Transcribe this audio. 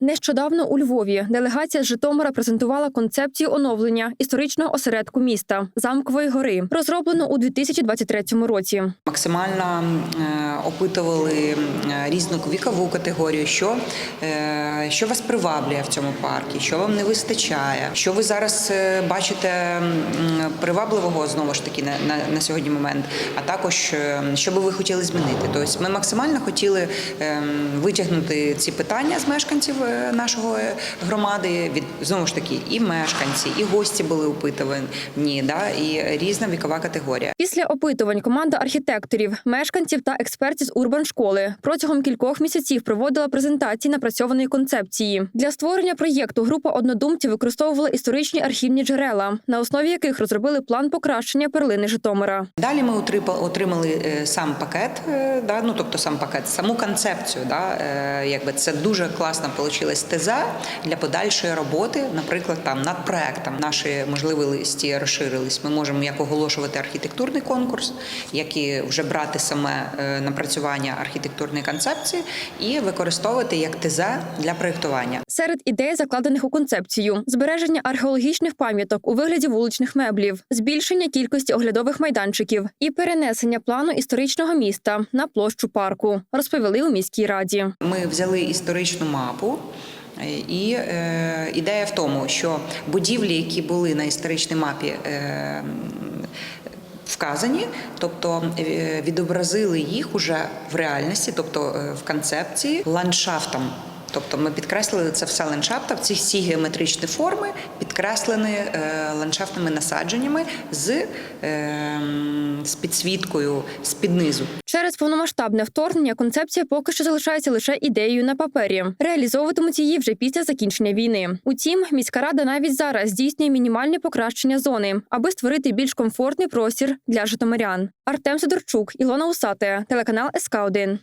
Нещодавно у Львові делегація з Житомира презентувала концепцію оновлення історичного осередку міста Замкової гори, розроблено у 2023 році. Максимально е, опитували е, різну вікову категорію, що, е, що вас приваблює в цьому парку, що вам не вистачає, що ви зараз бачите привабливого знову ж таки на, на, на сьогодні момент, а також що би ви хотіли змінити. Тобто ми максимально хотіли е, витягнути ці питання з мешканців е, нашого е, громади. Від знову ж таки, і мешканці, і гості були опитувані, да, і різна вікова категорія. Після опитувань команда архітекторів, мешканців та експертів з урбан-школи протягом кількох місяців проводила презентації напрацьованої концепції. Для створення проєкту група однодумців використовувала історичні архівні джерела, на основі яких розробили план покращення перлини Житомира. Далі ми отримали е, сам пакет, да, ну тобто сам пакет, саму концепцію. Да, якби це дуже класна вийшла теза для подальшої роботи, наприклад, там над проектом. Наші можливості розширились. Ми можемо як оголошувати архітектурний конкурс, як і вже брати саме е, напрацювання архітектурної концепції і використовувати як теза для проєктування. Серед ідей, закладених у концепцію, збереження археологічних пам'яток у вигляді вуличних меблів, збільшення кількості оглядових майданчиків і перенесення плану історичного міста на площу парку, розповіли у міській раді. Ми взяли історичну мапу. е, І е, ідея в тому, що будівлі, які були на історичній мапі, е, вказані, тобто е, відобразили їх уже в реальності, тобто е, в концепції ландшафтом. Тобто ми підкреслили це все ландшафтом, ці всі геометричні форми підкреслені е, ландшафтними насадженнями з, е, з підсвіткою з під низу. Через повномасштабне вторгнення концепція поки що залишається лише ідеєю на папері. Реалізовуватимуть її вже після закінчення війни. Утім, міська рада навіть зараз здійснює мінімальні покращення зони, аби створити більш комфортний простір для житомирян. Артем Сидорчук, Ілона Усате, телеканал СК 1